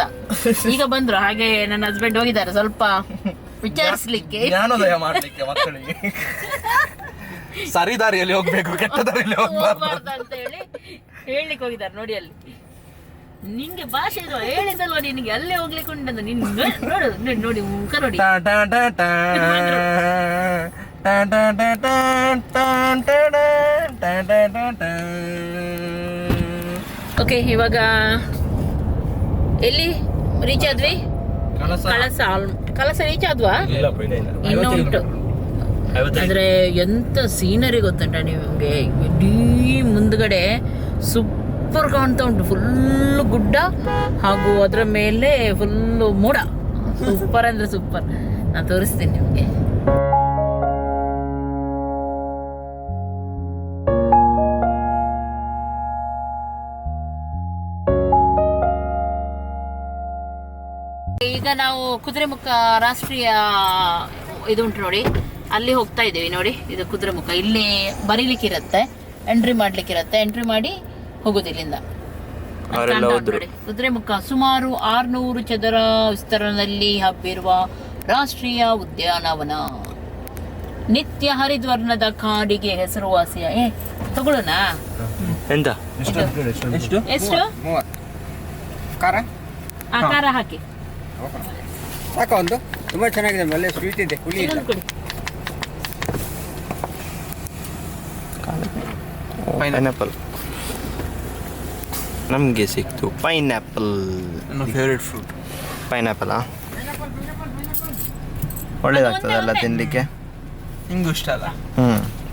Speaker 2: ಈಗ ಬಂದ್ರು ಹಾಗೆ ನನ್ನ ಹಸ್ಬೆಂಡ್ ಹೋಗಿದ್ದಾರೆ ಸ್ವಲ್ಪ ವಿಚಾರಿಸ್ಲಿಕ್ಕೆ.
Speaker 6: ಜ್ಞಾನೋದಯ ಮಾಡ್ಲಿಕ್ಕೆ ಮಕ್ಕಳಿಗೆ. ಸರಿ ದಾರಿಯಲ್ಲಿ ಹೋಗ್ಬೇಕು ಕೆಟ್ಟ ದಾರಿಯಲ್ಲಿ ಹೋಗ್ಬಾರ್ದು.
Speaker 2: ಹೋಗ್ಬಾರ್ದು ಅಂತ ಹೇಳಿ ಹೇಳಲಿಕ್ಕೆ ಹೋಗಿದ್ದಾರೆ ನೋಡಿ ಅಲ್ಲಿ. ನಿಂಗೆ ಭಾಷೆ ಇರುವ ಹೇಳಿದಲ್ವ ನಿನಗೆ ಅಲ್ಲೇ ಹೋಗ್ಲಿಕ್ಕೆ ಉಂಟಂತ ನಿನ್ ನೋಡು ನೋಡಿ ನೋಡಿ ಮುಖ ನೋಡಿ ಓಕೆ ಇವಾಗ ಎಲ್ಲಿ ರೀಚ್ ಆದ್ವಿ
Speaker 6: ಕಳಸ
Speaker 2: ಕಳಸ ರೀಚ್ ಆದ್ವಾ ಇನ್ನೂ ಉಂಟು ಆದ್ರೆ ಎಂತ ಸೀನರಿ ಗೊತ್ತುಂಟ ನಿಮಗೆ ಇಡೀ ಮುಂದ್ಗಡೆ ಸು ಸೂಪರ್ ಕಾಣ್ತಾ ಉಂಟು. ಫುಲ್ ಗುಡ್ಡ ಹಾಗೂ ಅದರ ಮೇಲೆ ಫುಲ್ಲು ಮೋಡ. ಸೂಪರ್ ಅಂದ್ರೆ ಸೂಪರ್ ನಾನು ತೋರಿಸ್ತೀನಿ ನಿಮಗೆ. ಈಗ ನಾವು ಕುದುರೆಮುಖ ರಾಷ್ಟ್ರೀಯ ಇದು ಉಂಟು ನೋಡಿ. ಅಲ್ಲಿ ಹೋಗ್ತಾ ಇದ್ದೀವಿ ನೋಡಿ. ಇದು ಕುದುರೆಮುಖ. ಇಲ್ಲಿ ಬರೀಲಿಕ್ಕಿರತ್ತೆ. ಎಂಟ್ರಿ ಮಾಡ್ಲಿಕ್ಕಿರತ್ತೆ. ಎಂಟ್ರಿ ಮಾಡಿ ಹೋಗುದು ಇಲ್ಲಿಂದ ಕುದುರೆಮುಖ ಸುಮಾರು ಆರ್ನೂರು ಚದರ ವಿಸ್ತರಣದಲ್ಲಿ ಹಬ್ಬಿರುವ ರಾಷ್ಟ್ರೀಯ ಉದ್ಯಾನವನ. ನಿತ್ಯ ಹರಿದ್ವರ್ಣದ ಕಾಡಿಗೆ ಹೆಸರುವಾಸಿಯ ಏ ತಗೊಳ್ಳೋಣ?
Speaker 3: ಎಂತ?
Speaker 2: ಎಷ್ಟು? ಎಷ್ಟು?
Speaker 8: ಖಾರ?
Speaker 2: ಆ ಖಾರ ಹಾಕಿ.
Speaker 8: ಸಾಕ ಒಂದು. ತುಂಬಾ ಚೆನ್ನಾಗಿದೆ ಒಳ್ಳೆ ಸ್ವೀಟ್ ಇದೆ ಹುಳಿ ಇಲ್ಲ
Speaker 3: ಪೈನಾಪಲ್ ನಮಗೆ ಸಿಕ್ತು. ಪೈನಾಪಲ್
Speaker 6: ನನ್ನ ಫೇವ್ರೆಟ್ ಫ್ರೂಟ್
Speaker 3: ಪೈನಾಪಲಾ ಒಳ್ಳೇದಾಗ್ತದಲ್ಲ ತಿನ್ನಲಿಕ್ಕೆ
Speaker 6: ನಿಂಗೂ ಇಷ್ಟ ಅಲ್ಲ?
Speaker 3: ಹ್ಞೂ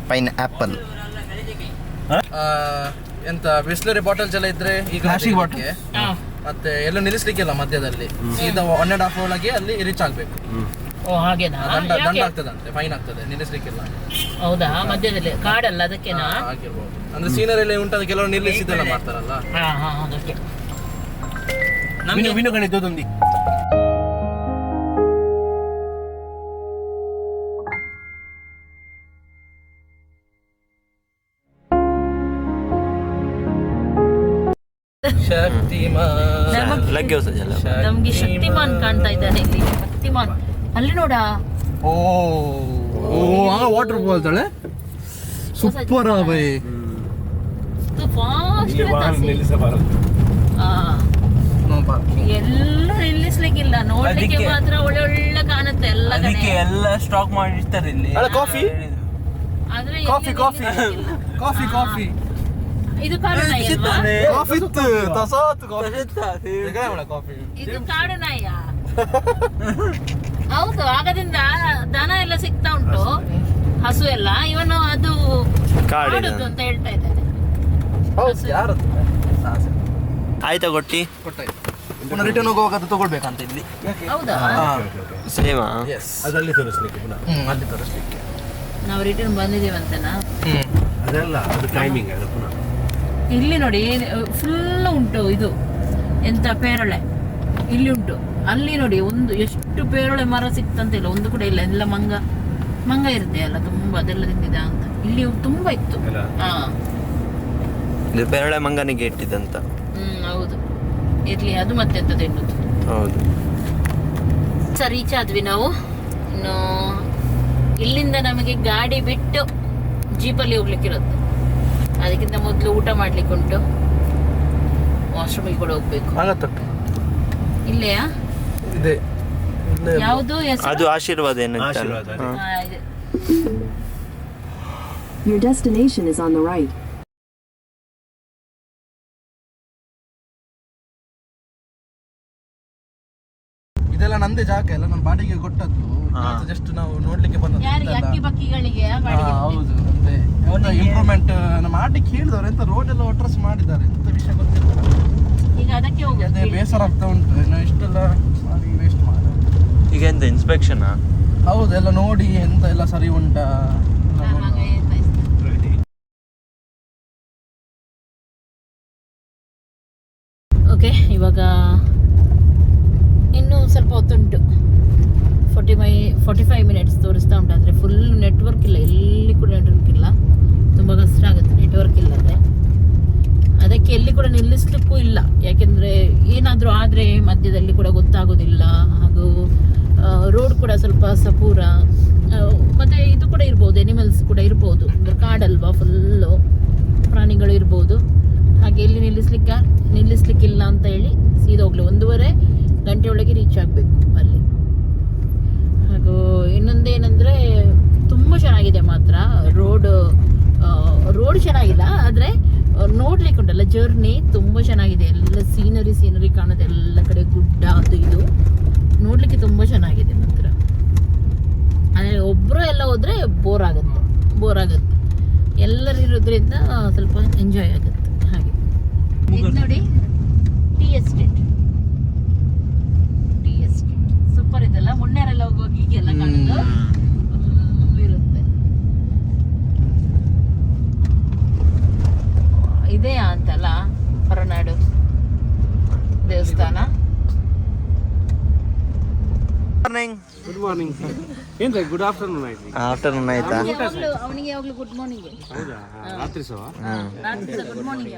Speaker 3: ಪೈನ್ ಆ್ಯಪಲ್
Speaker 6: ಆ, ಎಂತ ಬಿಸ್ಲರಿ ಬಾಟಲ್ಸ್ ಎಲ್ಲ ಇದ್ರೆ ಈಗ ಪ್ಲಾಸ್ಟಿಕ್ ಬಾಟಲ್ ಮತ್ತೆ ಎಲ್ಲ ನಿಲ್ಲಿಸ್ಲಿಕ್ಕಿಲ್ಲ ಮಧ್ಯದಲ್ಲಿ. ಸೀದಾ ಒನ್ ಆ್ಯಂಡ್ ಹಾಫ್ ಒಳಗೆ ಅಲ್ಲಿ ರೀಚ್ ಆಗ್ಬೇಕು.
Speaker 2: ಓ ಹಾಗೇನಾ
Speaker 6: ದಂಡ ದಂಡ? ಆಗ್ತದಂತೆ ಫೈನ್ ಆಗ್ತದೆ ನಿಲ್ಲಿಸ್ಲಿಕ್ಕಿಲ್ಲ.
Speaker 2: ಹೌದಾ? ಮಧ್ಯದಲ್ಲಿ ಕಾಡಲ್ಲ ಅದಕ್ಕೆನಾ
Speaker 6: ಆಗಿರ್ಬೋದು. ಅಂದ್ರೆ ಸೀನರಿ ಎಲ್ಲ ಉಂಟಾದ ಕೆಲವರು ನಿರ್ಲಿಸಿದ್ದೆಲ್ಲ ಮಾಡ್ತಾರಲ್ಲ?
Speaker 2: ಹಾ ಹಾ ಅದಕ್ಕೆ
Speaker 6: ಶಕ್ತಿಮಾನ್
Speaker 2: ನಮ್ಗೆ ಶಕ್ತಿಮಾನ್ ಕಾಣ್ತಾ ಇದ್ದಾನೆ ಇಲ್ಲಿ. ಶಕ್ತಿಮಾನ್ ಅಲ್ಲಿ ನೋಡ.
Speaker 6: ಓ ಓ ವಾಟರ್ ಫಾಲ್ಸ್ ಅಳೆ ಸೂಪರ್ ಬೈ.
Speaker 5: ವಾಹನ ನಿಲ್ಲಿಸಬಾರದು.
Speaker 2: ಎಲ್ಲೂ ನಿಲ್ಲಿಸ್ಲಿಕ್ಕಿಲ್ಲ. ನೋಡ್ಲಿಕ್ಕೆ ಮಾತ್ರ ಒಳ್ಳೆ ಒಳ್ಳೆ ಕಾಣುತ್ತೆ ಎಲ್ಲ ಕಡೆ.
Speaker 3: ಅದಕ್ಕೆ ಎಲ್ಲ ಸ್ಟಾಕ್ ಮಾಡಿರ್ತಾರೆ ಇಲ್ಲಿ.
Speaker 6: ಕಾಫಿ?
Speaker 2: ಆದ್ರೆ
Speaker 6: ಕಾಫಿ ಕಾಫಿ ಕಾಫಿ ಕಾಫಿ
Speaker 2: ಇದು ಕಾಡು ನಾಯಿ ಅಲ್ವಾ?
Speaker 6: ಕಾಫಿ ಇತ್ತು. ತಸಾತ್ ಕಾಫಿ ಕಾಫಿ
Speaker 2: ಇದು ಕಾಡು ನಾಯಿಯ. ಹೌದು ಆಗದಿಂದ ದನ ಎಲ್ಲ ಸಿಗ್ತಾ ಉಂಟು. ಹಸು ಎಲ್ಲ. ಇವನು ಅದು
Speaker 3: ಕಾಡಿನ.
Speaker 2: ಕಾಡುದು ಅಂತ ಹೇಳ್ತಾ ಇದ್ದಾನೆ.
Speaker 6: ಹೌದು ಯಾರು
Speaker 3: ಆಯ್ತಾ ಕೊಟ್ಟಿ
Speaker 6: ಪುನಃ ರಿಟರ್ನ್ ಹೋಗುವಾಗ ಅದು ತಗೊಳ್ಬೇಕಂತ ಇಲ್ಲಿ.
Speaker 2: ಹೌದಾ?
Speaker 3: ಸೇಮಾ?
Speaker 6: ಎಸ್
Speaker 5: ಅದರಲ್ಲಿ ತೋರಿಸ್ಲಿಕ್ಕೆ ಪುನಃ.
Speaker 6: ಹ್ಮ್ ಅಲ್ಲಿ ತೋರಿಸ್ಲಿಕ್ಕೆ.
Speaker 2: ನಾವು ರಿಟರ್ನ್ ಬಂದಿದ್ದೀವಂತನಾ?
Speaker 5: ಅದೆಲ್ಲ ಅದು ಟೈಮಿಂಗ್ ಅದು ಪುನಃ.
Speaker 2: ಇಲ್ಲಿ ನೋಡಿ ಫುಲ್ ಉಂಟು ಇದು. ಎಂತ ಪೇರಳೆ? ಇಲ್ಲಿ ಉಂಟು. ಅಲ್ಲಿ ನೋಡಿ ಒಂದು ಎಷ್ಟು ಪೇರಳೆ ಮರ ಸಿಕ್ತಂತಿಲ್ಲ. ಒಂದು ಕೂಡ ಇಲ್ಲ. ಎಲ್ಲ ಮಂಗ ಮಂಗ ಇರುತ್ತೆ ಅಲ್ಲ ತುಂಬಾ ಅದೆಲ್ಲ ತಿಂದಿದ ಅಂತ. ಇಲ್ಲಿ ತುಂಬಾ ಇತ್ತು? ಹಾ.
Speaker 3: ಇದು ಬೆರಳೆ ಮಂಗನಿಗೆ ಇಟ್ಟಿದ್ದಂತ
Speaker 2: ಹ್ಮ್ ಹೌದು. ಇರ್ಲಿ ಅದು ಮತ್ತೆ ಎಂತ ತಿನ್ನುದು
Speaker 3: ಹೌದು.
Speaker 2: ಸರಿ ರೀಚ್ ಆದ್ವಿ ನಾವು. ಇನ್ನು ಇಲ್ಲಿಂದ ನಮಗೆ ಗಾಡಿ ಬಿಟ್ಟು ಜೀಪಲ್ಲಿ ಹೋಗ್ಲಿಕ್ಕಿರುತ್ತೆ ಅದಕ್ಕಿಂತ ಮೊದಲು ಊಟ ಮಾಡ್ಲಿಕ್ಕೆ ಉಂಟು. ವಾಶ್ರೂಮಿಗೆ ಕೂಡ ಹೋಗ್ಬೇಕು.
Speaker 6: ಆಗತ್ತಟ್ಟು
Speaker 2: ಇಲ್ಲೆಯಾ?
Speaker 6: ಇದೆ. ಇಲ್ಲೇ
Speaker 2: ಯಾವುದು
Speaker 3: ಅದು ಆಶೀರ್ವಾದ ಏನಂತ.
Speaker 9: Your destination is on the right.
Speaker 6: ನಂದೇ ಜಾಗ ಎಲ್ಲ ನಮ್ ಬಾಡಿಗೆ ಕೊಟ್ಟದ್ದು. ಜಸ್ಟ್ ನಾವು ನೋಡ್ಲಿಕ್ಕೆ ಬಂದದ್ದು
Speaker 2: ಯಾರಿಗೆ ಅಕ್ಕಿ ಬಕ್ಕಿಗಳಿಗೆ
Speaker 6: ಹಾ, ಹೌದು ಅದೇ. ಎಂತ ಇಂಪ್ರೂವ್ಮೆಂಟ್ ನಮ್ಮ ಮಾಡ್ಲಿಕ್ಕೆ ಹೇಳಿದವರು ಎಂತ ರೋಡ್ ಎಲ್ಲ ಒಟ್ರಸ್ ಮಾಡಿದ್ದಾರೆ ಎಂತ ವಿಷಯ ಗೊತ್ತಿಲ್ಲ.
Speaker 2: ಈಗ ಅದಕ್ಕೆ
Speaker 6: ಅದೇ
Speaker 2: ಹೋಗುದು
Speaker 6: ಬೇಸರ ಆಗ್ತಾ ಉಂಟು ಇನ್ನು ಇಷ್ಟೆಲ್ಲ ಮಾಡಿ ವೇಸ್ಟ್ ಮಾಡಿ
Speaker 3: ಈಗ ಎಂತ ಇನ್ಸ್ಪೆಕ್ಷನ್
Speaker 6: ಹೌದು ಎಲ್ಲ ನೋಡಿ ಎಂತ ಎಲ್ಲ ಸರಿ ಉಂಟಾ ಎಲ್ಲ.
Speaker 2: ಓಕೆ ಇವಾಗ ಇನ್ನೂ ಸ್ವಲ್ಪ ಹೊತ್ತುಂಟು forty five forty five minutes ತೋರಿಸ್ತಾ ಉಂಟು ಆದರೆ ಫುಲ್ ನೆಟ್ವರ್ಕ್ ಇಲ್ಲ ಎಲ್ಲಿ ಕೂಡ ನೆಟ್ವರ್ಕ್ ಇಲ್ಲ ತುಂಬ ಕಷ್ಟ ಆಗುತ್ತೆ ನೆಟ್ವರ್ಕ್ ಇಲ್ಲದೆ ಅದಕ್ಕೆ ಎಲ್ಲಿ ಕೂಡ ನಿಲ್ಲಿಸ್ಲಿಕ್ಕೂ ಇಲ್ಲ ಯಾಕೆಂದರೆ ಏನಾದರೂ ಆದರೆ ಮಧ್ಯದಲ್ಲಿ ಕೂಡ ಗೊತ್ತಾಗೋದಿಲ್ಲ ಹಾಗೂ ರೋಡ್ ಕೂಡ ಸ್ವಲ್ಪ ಮತ್ತೆ ಇದು ಕೂಡ ಇರ್ಬೋದು ಎನಿಮಲ್ಸ್ ಕೂಡ ಇರ್ಬೋದು. ಅಂದರೆ ಕಾಡಲ್ವಾ ಫುಲ್ಲು ಪ್ರಾಣಿಗಳು ಇರ್ಬೋದು. ಹಾಗೆ ಎಲ್ಲಿ ನಿಲ್ಲಿಸ್ಲಿಕ್ಕೆ, ನಿಲ್ಲಿಸ್ಲಿಕ್ಕಿಲ್ಲ ಅಂತ ಹೇಳಿ ಸೀದಾ ಹೋಗ್ಲಿ ಒಂದೂವರೆ ಗಂಟೆ ಒಳಗೆ ರೀಚ್ ಆಗಬೇಕು ಅಲ್ಲಿ. ಹಾಗೂ ಇನ್ನೊಂದೇನೆಂದರೆ, ತುಂಬ ಚೆನ್ನಾಗಿದೆ ಮಾತ್ರ. ರೋಡ್ ರೋಡ್ ಚೆನ್ನಾಗಿಲ್ಲ, ಆದರೆ ನೋಡ್ಲಿಕ್ಕೆ ಉಂಟಲ್ಲ ಜರ್ನಿ ತುಂಬ ಚೆನ್ನಾಗಿದೆ. ಎಲ್ಲ ಸೀನರಿ ಸೀನರಿ ಕಾಣುತ್ತೆ, ಎಲ್ಲ ಕಡೆ ಗುಡ್ಡ ಅದು ಇದು. ನೋಡ್ಲಿಕ್ಕೆ ತುಂಬ ಚೆನ್ನಾಗಿದೆ ಮಾತ್ರ. ಆದರೆ ಒಬ್ಬರು ಎಲ್ಲ ಹೋದರೆ ಬೋರ್ ಆಗುತ್ತೆ ಬೋರ್ ಆಗುತ್ತೆ. ಎಲ್ಲರೂ ಇರೋದ್ರಿಂದ ಸ್ವಲ್ಪ ಎಂಜಾಯ್ ಆಗುತ್ತೆ ಹಾಗೆ. ನೋಡಿ tea estate tea estate super ಇದೆಲ್ಲ. ಮುನ್ನೇರೆಲ್ಲ ಹೋಗುವಾಗ ಹೀಗೆಲ್ಲ ಕಾಣೋದು. ಇರುತ್ತೆ. ಇದೆಯಾ ಅಂತಲ್ಲ ಹೊರನಾಡು ದೇವಸ್ಥಾನ.
Speaker 3: ಮಾರ್ನಿಂಗ್
Speaker 1: ಗುಡ್ ಮಾರ್ನಿಂಗ್ ಏನ್ರಿ ಗುಡ್ ಆಫ್ಟರ್ನೂನ್ ಆಯ್ತು.
Speaker 3: ಆಫ್ಟರ್ನೂನ್ ಆಯ್ತಾ?
Speaker 2: ಅವನಿಗೆ ಯಾವಾಗಲೂ ಗುಡ್ ಮಾರ್ನಿಂಗ್
Speaker 1: ಹೌದಾ? ರಾತ್ರಿ ಸಹ
Speaker 2: ಗುಡ್ ಮಾರ್ನಿಂಗ್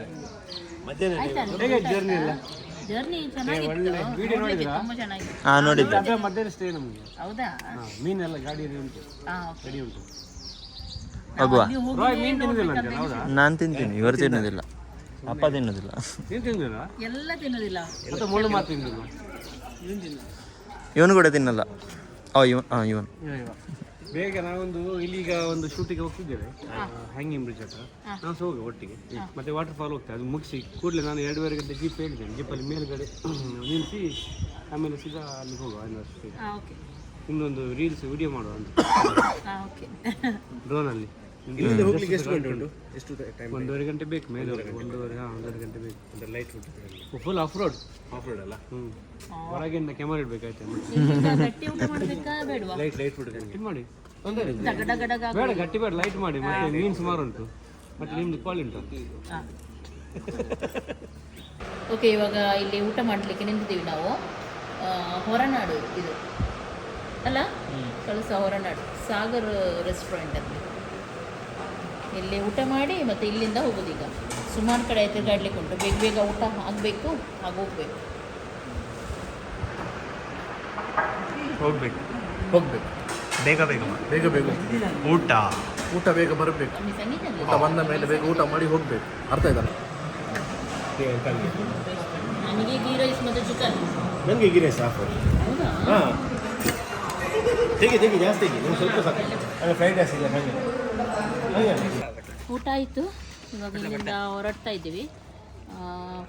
Speaker 1: ಹೇಗೆ ಜರ್ನಿ ಎಲ್ಲ?
Speaker 2: ಜರ್ನಿ ಚೆನ್ನಾಗಿತ್ತು. ತುಂಬಾ ಚೆನ್ನಾಗಿತ್ತು.
Speaker 3: ಹಾ ನೋಡಿದ್ದೆ.
Speaker 1: ಅದೇ ಮಧ್ಯಾಹ್ನ ಸ್ಟೇ ನಮಗೆ.
Speaker 2: ಹೌದಾ?
Speaker 1: ಮೀನೆಲ್ಲ ಗಾಡಿ ಉಂಟು. ರೆಡಿ
Speaker 3: ಹೋಗುವ.
Speaker 1: ಮೀನ್ ತಿನ್ನುದಿಲ್ಲ ಅಂತ ಹೌದಾ?
Speaker 3: ನಾನು ತಿಂತೀನಿ ಇವರು ತಿನ್ನೋದಿಲ್ಲ. ಅಪ್ಪ ತಿನ್ನೋದಿಲ್ಲ.
Speaker 1: ನೀನು ತಿನ್ನೋದಿಲ್ಲ
Speaker 2: ಎಲ್ಲ ತಿನ್ನೋದಿಲ್ಲ.
Speaker 1: ಮತ್ತೆ ಮುಳ್ಳು ಮಾತು ತಿಂದಿಲ್ಲ.
Speaker 3: ಇವನು ಕೂಡ ತಿನ್ನಲ್ಲ. ಓ ಇವನ್ ಹಾಂ ಇವನ್.
Speaker 1: ಬೇಗ ನಾವೊಂದು ಇಲ್ಲಿಗ ಒಂದು ಶೂಟಿಗೆ ಹೋಗ್ತಿದ್ದೇವೆ. ಹ್ಯಾಂಗಿಂಗ್ ಬ್ರಿಡ್ಜ್ ಹತ್ರ. ನಾವು ಸಹ ಹೋಗಿ ಒಟ್ಟಿಗೆ. ಮತ್ತೆ ವಾಟರ್ ಫಾಲ್ ಹೋಗ್ತೇವೆ ಅದು ಮುಗಿಸಿ ಕೂಡಲೇ ನಾನು ಎರಡೂವರೆ ಗಂಟೆ ಜೀಪ್ ಹೇಳಿದ್ದೇನೆ. ಜೀಪಲ್ಲಿ ಮೇಲ್ಗಡೆ ನಿಲ್ಲಿಸಿ ಆಮೇಲೆ ಸೀದಾ ಅಲ್ಲಿಗೆ ಹೋಗುವ ಯೂನಿವರ್ಸಿಟಿ
Speaker 2: ಓಕೆ
Speaker 1: ಇನ್ನೊಂದು ರೀಲ್ಸ್ ವಿಡಿಯೋ ಮಾಡುವ ಅಂತ.
Speaker 2: ಹಾಂ ಓಕೆ
Speaker 1: ಡ್ರೋನಲ್ಲಿ
Speaker 5: ಇಲ್ಲಿಂದ ಹೋಗ್ಲಿಕ್ಕೆ ಎಷ್ಟು ಗಂಟೆ ಉಂಟು? ಎಷ್ಟು ಟೈಮ್
Speaker 1: ಒಂದೂವರೆ ಗಂಟೆ ಬೇಕು ಮೇಲೆ. ಒಂದೂವರೆ ಹಾಂ ಒಂದೂವರೆ ಗಂಟೆ ಬೇಕು.
Speaker 5: ಲೈಟ್ ಉಂಟು
Speaker 1: full off road
Speaker 5: off road ಅಲ್ಲ?
Speaker 1: ಹ್ಞೂ ಹೊರಗಿಂದ ಕ್ಯಾಮರಾ ಇಡಬೇಕಾಯ್ತು?
Speaker 5: ಲೈಟ್ ಲೈಟ್ ಫುಡ್
Speaker 1: ಮಾಡಿ. ಬೇಡ ಗಟ್ಟಿ ಬೇಡ ಲೈಟ್ ಮಾಡಿ. ಮತ್ತೆ ಮೀನು ಸುಮಾರು ಉಂಟು. ಮತ್ತೆ ನಿಮ್ದು ಕಾಲ್ ಉಂಟು.
Speaker 2: ಓಕೆ ಇವಾಗ ಇಲ್ಲಿ ಊಟ ಮಾಡಲಿಕ್ಕೆ ನಿಂತಿದ್ದೀವಿ ನಾವು. ಹೊರನಾಡು ಇದು. ಅಲ್ಲ? ಕಳಸ ಹೊರನಾಡು. ಸಾಗರ್ ರೆಸ್ಟೋರೆಂಟ್ ಅಲ್ಲಿ. ಇಲ್ಲಿ ಊಟ ಮಾಡಿ ಮತ್ತೆ ಇಲ್ಲಿಂದ ಹೋಗೋದು ಈಗ ಸುಮಾರು ಕಡೆ ತಿರುಗಾಡ್ಲಿಕ್ಕೆ ಉಂಟು ಬೇಗ ಬೇಗ ಊಟ ಆಗಬೇಕು ಹಾಗೆ ಹೋಗ್ಬೇಕು.
Speaker 3: ಹೋಗ್ಬೇಕು.
Speaker 6: ಹೋಗ್ಬೇಕು.
Speaker 3: ಬೇಗ ಬೇಗ
Speaker 6: ಬೇಗ ಬೇಗ
Speaker 3: ಊಟ.
Speaker 6: ಊಟ ಬೇಗ ಬರಬೇಕು. ಊಟ ಬಂದ ಮೇಲೆ ಬೇಗ ಊಟ ಮಾಡಿ ಹೋಗ್ಬೇಕು. ಅರ್ಥ ಆಯ್ತಲ್ಲ
Speaker 2: ನನಗೆ ಗೀ ರೈಸ್ ಮತ್ತು ಚಿಕನ್.
Speaker 5: ನನಗೆ ಗಿರೆ ಸಾಕು.
Speaker 2: ಹೌದಾ?
Speaker 5: ಹಾಂ. ತೆಗಿ ತೆಗಿ ಜಾಸ್ತಿ ತೆಗಿ. ನೀವು ಸ್ವಲ್ಪ ಸಾಕು. ಅದೇ ಫ್ರೈಡ್ ರೈಸ್ ಹಾಗೆ ಹಾಗೆ
Speaker 2: ಊಟ ಆಯಿತು. ಇವಾಗ ಇಲ್ಲಿಂದ ಹೊರಡ್ತಾ ಇದ್ದೀವಿ.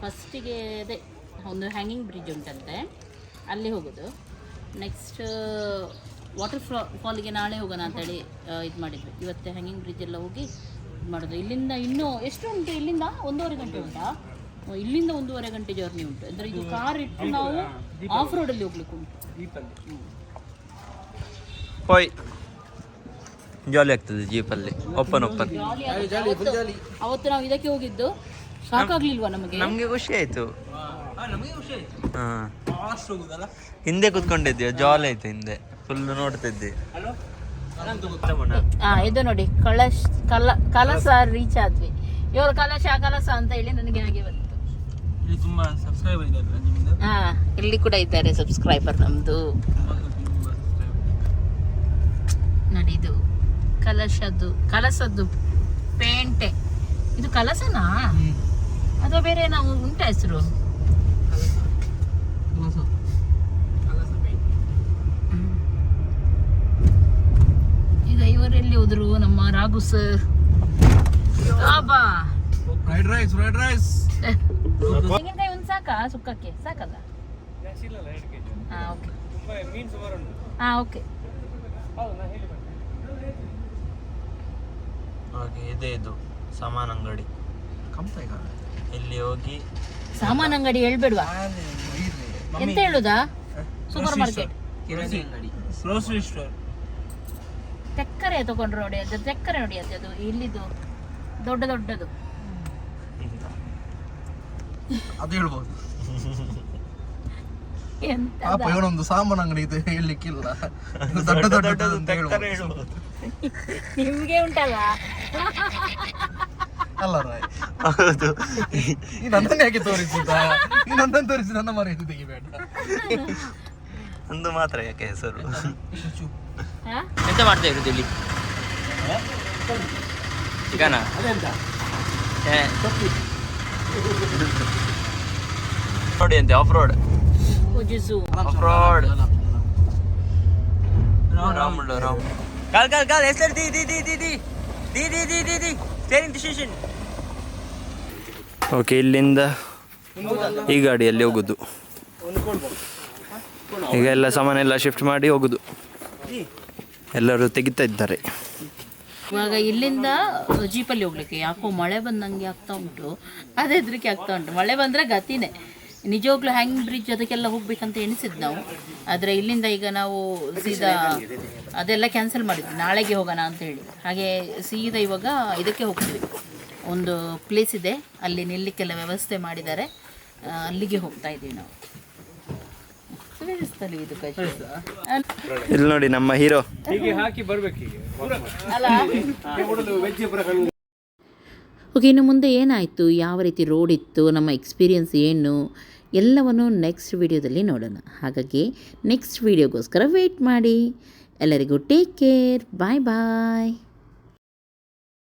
Speaker 2: ಫಸ್ಟಿಗೆ ಅದೇ ಒಂದು ಹ್ಯಾಂಗಿಂಗ್ ಬ್ರಿಡ್ಜ್ ಉಂಟಂತೆ. ಅಲ್ಲಿ ಹೋಗೋದು. ನೆಕ್ಸ್ಟ್ ವಾಟರ್ ಫ್ಲಾ ಫಾಲಿಗೆ ನಾಳೆ ಹೋಗೋಣ ಅಂತೇಳಿ ಇದು ಮಾಡಿದ್ವಿ. ಇವತ್ತು ಹ್ಯಾಂಗಿಂಗ್ ಬ್ರಿಡ್ಜ್ ಎಲ್ಲ ಹೋಗಿ ಇದು ಮಾಡೋದು. ಇಲ್ಲಿಂದ ಇನ್ನೂ ಎಷ್ಟು ಉಂಟು? ಇಲ್ಲಿಂದ ಒಂದೂವರೆ ಗಂಟೆ ಉಂಟಾ? ಇಲ್ಲಿಂದ ಒಂದೂವರೆ ಗಂಟೆ ಜರ್ನಿ ಉಂಟು. ಅಂದರೆ ಇದು ಕಾರ್ ಇಟ್ಟು ನಾವು ಆಫ್ ರೋಡಲ್ಲಿ ಹೋಗ್ಲಿಕ್ಕೆ ಉಂಟು
Speaker 3: ಜಾಲಿ ಆಗ್ತದೆ ಜೀಪಲ್ಲಿ ಓಪನ್ ಓಪನ್
Speaker 2: ಅವತ್ತು- ನಾವು ಇದಕ್ಕೆ ಹೋಗಿದ್ದು ಸಾಕಾಗ್ಲಿಲ್ವಾ ನಮಗೆ?
Speaker 3: ನಮಗೆ ಖುಷಿ ಆಯ್ತು. ಹಾ ಹಿಂದೆ ಕುತ್ಕೊಂಡಿದ್ದೀವಿ ಜಾಲಿ ಆಯ್ತು ಹಿಂದೆ. ಫುಲ್ ನೋಡ್ತಿದ್ವಿ
Speaker 2: ಹಾ ಇದು ನೋಡಿ ಕಳಶ್ ಕಲ ಕಲಸ ರೀಚ್ ಆದ್ವಿ. ಇವರು ಕಲಶ ಕಲಸ ಅಂತ ಹೇಳಿ ನನಗೆ ಹಾಗೆ ಬಂತು.
Speaker 6: ಇಲ್ಲಿ ತುಂಬಾ ಸಬ್ಸ್ಕ್ರೈಬರ್ ಇದ್ದಾರೆ ನಿಮ್ದು?
Speaker 2: ಹಾ ಇಲ್ಲಿ ಕೂಡ ಇದ್ದಾರೆ ಸಬ್ಸ್ಕ್ರೈಬರ್ ನಮ್ದು. ನೋಡಿ ಇದು ಕಲಶದ್ದು ಕಲಸದ್ದು ಪೇಂಟೆ. ಇದು ಕಲಸನಾ? ಅಥವಾ ಬೇರೆ ನಾವು ಉಂಟ ಹೆಸರು? ಈಗ ಇವರೆಲ್ಲಿ ಹೋದ್ರು? ನಮ್ಮ ರಾಘು ಸರ್ ಆಬಾ
Speaker 6: ಫ್ರೈಡ್ ರೈಸ್ ಫ್ರೈಡ್ ರೈಸ್
Speaker 2: ತೆಂಗಿನಕಾಯಿ ಒಂದು ಸಾಕಾ? ಸುಕ್ಕಕ್ಕೆ? ಸಾಕಲ್ಲ? ಹಾಂ ಓಕೆ ಹಾಂ ಓಕೆ
Speaker 3: ಹಾಗೆ ಇದೇ ಇದು ಸಾಮಾನ್ ಅಂಗಡಿ. ಇಲ್ಲಿ ಹೋಗಿ?
Speaker 2: ಸಾಮಾನ್ ಅಂಗಡಿ ಹೇಳ್ಬೇಡ್ವಾ? ಎಂತ ಹೇಳುದಾ? Supermarket.
Speaker 6: ಗ್ರೋಸರಿ ಸ್ಟೋರ್
Speaker 2: ತೆಕ್ಕರೆ ತಗೊಂಡ್ರು ನೋಡಿ ಅದು ತೆಕ್ಕರೆ ನೋಡಿ ಅದು ಅದು ಇಲ್ಲಿದು ದೊಡ್ಡ ದೊಡ್ಡದು.
Speaker 6: ಅದು ಹೇಳ್ಬೋದು.
Speaker 2: ಎಂತ
Speaker 6: ಪಾಪ ಇವನೊಂದು ಸಾಮಾನು ಅಂಗಡಿ ಇದೆ ಹೇಳಲಿಕ್ಕಿಲ್ಲ. ದೊಡ್ಡ ದೊಡ್ಡದು ಅಂತ ಹೇಳ್ಬೋದು.
Speaker 2: ನಿಮ್ಗೆ ಉಂಟಲ್ಲ
Speaker 6: ಅಲ್ಲ ರಾಯ್
Speaker 3: ಹೌದು.
Speaker 6: ಈ ನನ್ನನ್ನು ಯಾಕೆ ತೋರಿಸಿದ ಈ ನನ್ನನ್ನು ತೋರಿಸಿ ನನ್ನ ಮರೆಯನ್ನು ತೆಗಿಬೇಡ
Speaker 3: ಒಂದು ಮಾತ್ರ ಯಾಕೆ ಹೆಸರು?
Speaker 2: ಹಾ?
Speaker 3: ಎಂತ ಮಾಡ್ತಾ ಇರೋದು ಇಲ್ಲಿ? ಚಿಕನ? ನೋಡಿ ಅಂತೆ off road off road Ram Ram call call call ಹೆಸರು the the the the the the the the the the steering decision okay ಇಲ್ಲಿಂದ ಈ ಗಾಡಿಯಲ್ಲಿ ಹೋಗುದು. ಈಗ ಎಲ್ಲ ಸಾಮಾನೆಲ್ಲ ಶಿಫ್ಟ್ ಮಾಡಿ ಹೋಗುದು. ಎಲ್ಲರೂ ತೆಗಿತಾ ಇದ್ದಾರೆ.
Speaker 2: ಇವಾಗ ಇಲ್ಲಿಂದ ಜೀಪಲ್ಲಿ ಹೋಗ್ಲಿಕ್ಕೆ ಯಾಕೋ ಮಳೆ ಬಂದಂಗೆ ಆಗ್ತಾ ಉಂಟು. ಅದೇ ಹೆದರಿಕೆ ಆಗ್ತಾ ಉಂಟು. ಮಳೆ ಬಂದರೆ ಗತಿನೇ. ನಿಜವಾಗ್ಲೂ ಹ್ಯಾಂಗ್ ಬ್ರಿಡ್ಜ್ ಅದಕ್ಕೆಲ್ಲ ಹೋಗ್ಬೇಕಂತ ಎಣಿಸಿದ್ದು ನಾವು. ಆದರೆ ಇಲ್ಲಿಂದ ಈಗ ನಾವು ಸೀದಾ ಅದೆಲ್ಲ ಕ್ಯಾನ್ಸಲ್ ಮಾಡಿದ್ವಿ. ನಾಳೆಗೆ ಹೋಗೋಣ ಅಂತ ಹೇಳಿ. ಹಾಗೆ ಸೀದಾ ಇವಾಗ ಇದಕ್ಕೆ ಹೋಗ್ತೀವಿ. ಒಂದು ಪ್ಲೇಸ್ ಇದೆ. ಅಲ್ಲಿ ನಿಲ್ಲಕ್ಕೆಲ್ಲ ವ್ಯವಸ್ಥೆ ಮಾಡಿದ್ದಾರೆ. ಅಲ್ಲಿಗೆ ಹೋಗ್ತಾ ಇದ್ದೀವಿ ನಾವು. ಸುವ್ಯವಸ್ಥೆ ಇದು ಕಷ್ಟ.
Speaker 3: ಇಲ್ಲಿ ನೋಡಿ ನಮ್ಮ ಹೀರೋ.
Speaker 1: ಹೀಗೆ ಹಾಕಿ ಬರ್ಬೇಕು
Speaker 2: ಓಕೆ ಇನ್ನು ಮುಂದೆ ಏನಾಯಿತು? ಯಾವ ರೀತಿ ರೋಡ್ ಇತ್ತು? ನಮ್ಮ ಎಕ್ಸ್ಪೀರಿಯನ್ಸ್ ಏನು? ಎಲ್ಲವನ್ನು ನೆಕ್ಸ್ಟ್ ವಿಡಿಯೋದಲ್ಲಿ ನೋಡೋಣ. ಹಾಗಾಗಿ ನೆಕ್ಸ್ಟ್ ವಿಡಿಯೋಗೋಸ್ಕರ ವೆಯ್ಟ್ ಮಾಡಿ. ಎಲ್ಲರಿಗೂ ಟೇಕ್ ಕೇರ್ ಬಾಯ್ ಬಾಯ್